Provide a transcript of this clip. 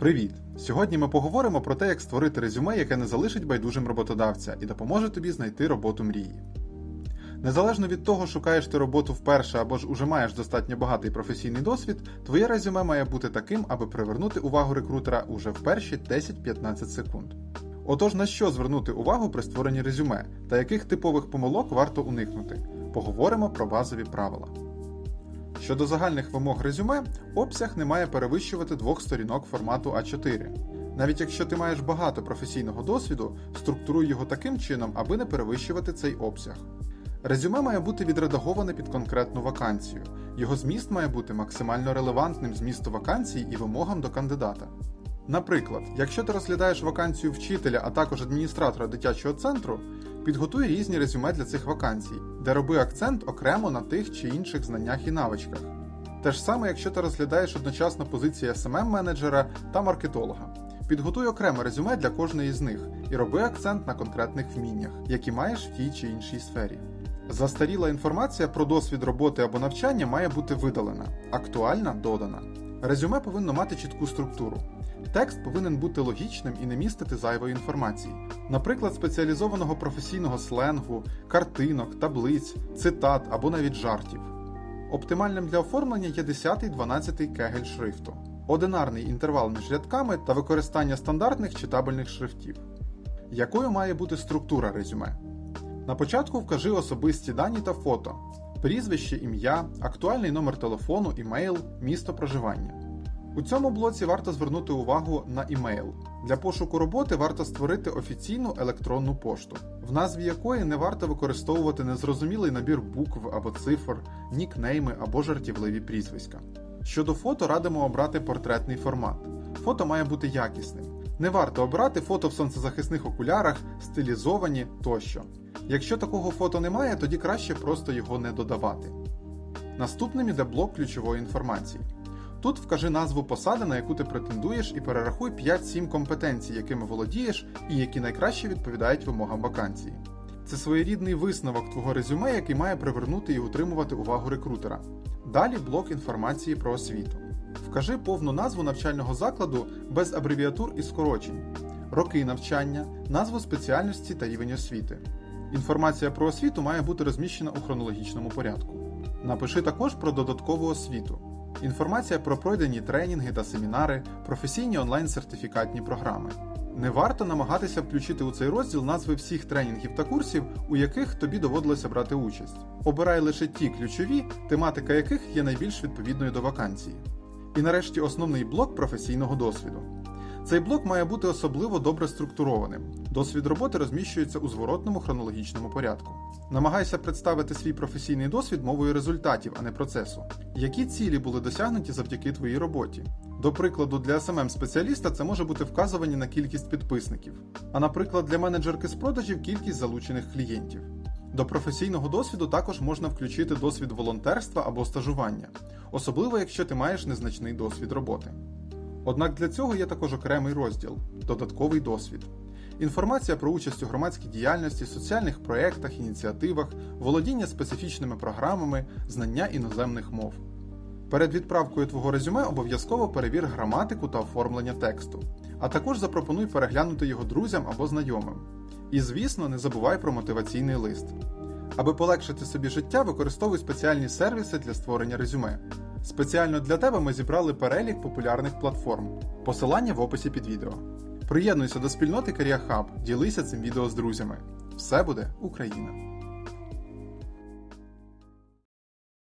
Привіт! Сьогодні ми поговоримо про те, як створити резюме, яке не залишить байдужим роботодавця і допоможе тобі знайти роботу мрії. Незалежно від того, шукаєш ти роботу вперше або ж уже маєш достатньо багатий професійний досвід, твоє резюме має бути таким, аби привернути увагу рекрутера уже в перші 10-15 секунд. Отож, на що звернути увагу при створенні резюме та яких типових помилок варто уникнути? Поговоримо про базові правила. Щодо загальних вимог резюме, обсяг не має перевищувати двох сторінок формату А4. Навіть якщо ти маєш багато професійного досвіду, структуруй його таким чином, аби не перевищувати цей обсяг. Резюме має бути відредаговане під конкретну вакансію. Його зміст має бути максимально релевантним змісту вакансії і вимогам до кандидата. Наприклад, якщо ти розглядаєш вакансію вчителя, а також адміністратора дитячого центру, підготуй різні резюме для цих вакансій, де роби акцент окремо на тих чи інших знаннях і навичках. Те ж саме, якщо ти розглядаєш одночасно позиції smm менеджера та маркетолога. Підготуй окреме резюме для кожної з них і роби акцент на конкретних вміннях, які маєш в тій чи іншій сфері. Застаріла інформація про досвід роботи або навчання має бути видалена, актуальна додана. Резюме повинно мати чітку структуру. Текст повинен бути логічним і не містити зайвої інформації, наприклад, спеціалізованого професійного сленгу, картинок, таблиць, цитат або навіть жартів. Оптимальним для оформлення є 10-12 кегель шрифту, одинарний інтервал між рядками та використання стандартних читабельних шрифтів. Якою має бути структура резюме? На початку вкажи особисті дані та фото, прізвище, ім'я, актуальний номер телефону, імейл, місто проживання. У цьому блоці варто звернути увагу на імейл. Для пошуку роботи варто створити офіційну електронну пошту, в назві якої не варто використовувати незрозумілий набір букв або цифр, нікнейми або жартівливі прізвиська. Щодо фото радимо обрати портретний формат. Фото має бути якісним. Не варто обирати фото в сонцезахисних окулярах, стилізовані тощо. Якщо такого фото немає, тоді краще просто його не додавати. Наступним іде блок ключової інформації. Тут вкажи назву посади, на яку ти претендуєш, і перерахуй 5-7 компетенцій, якими володієш, і які найкраще відповідають вимогам вакансії. Це своєрідний висновок твого резюме, який має привернути і утримувати увагу рекрутера. Далі блок інформації про освіту. Вкажи повну назву навчального закладу без абревіатур і скорочень, роки навчання, назву спеціальності та рівень освіти. Інформація про освіту має бути розміщена у хронологічному порядку. Напиши також про додаткову освіту. Інформація про пройдені тренінги та семінари, професійні онлайн-сертифікатні програми. Не варто намагатися включити у цей розділ назви всіх тренінгів та курсів, у яких тобі доводилося брати участь. Обирай лише ті ключові, тематика яких є найбільш відповідною до вакансії. І нарешті основний блок професійного досвіду. Цей блок має бути особливо добре структурованим. Досвід роботи розміщується у зворотному хронологічному порядку. Намагайся представити свій професійний досвід мовою результатів, а не процесу. Які цілі були досягнуті завдяки твоїй роботі? До прикладу, для smm спеціаліста це може бути вказування на кількість підписників, а наприклад, для менеджерки з продажів кількість залучених клієнтів. До професійного досвіду також можна включити досвід волонтерства або стажування, особливо якщо ти маєш незначний досвід роботи. Однак для цього є також окремий розділ додатковий досвід. Інформація про участь у громадській діяльності, соціальних проєктах, ініціативах, володіння специфічними програмами, знання іноземних мов. Перед відправкою твого резюме обов'язково перевір граматику та оформлення тексту, а також запропонуй переглянути його друзям або знайомим. І, звісно, не забувай про мотиваційний лист. Аби полегшити собі життя, використовуй спеціальні сервіси для створення резюме. Спеціально для тебе ми зібрали перелік популярних платформ. Посилання в описі під відео. Приєднуйся до спільноти Каріахаб. Ділися цим відео з друзями. Все буде Україна!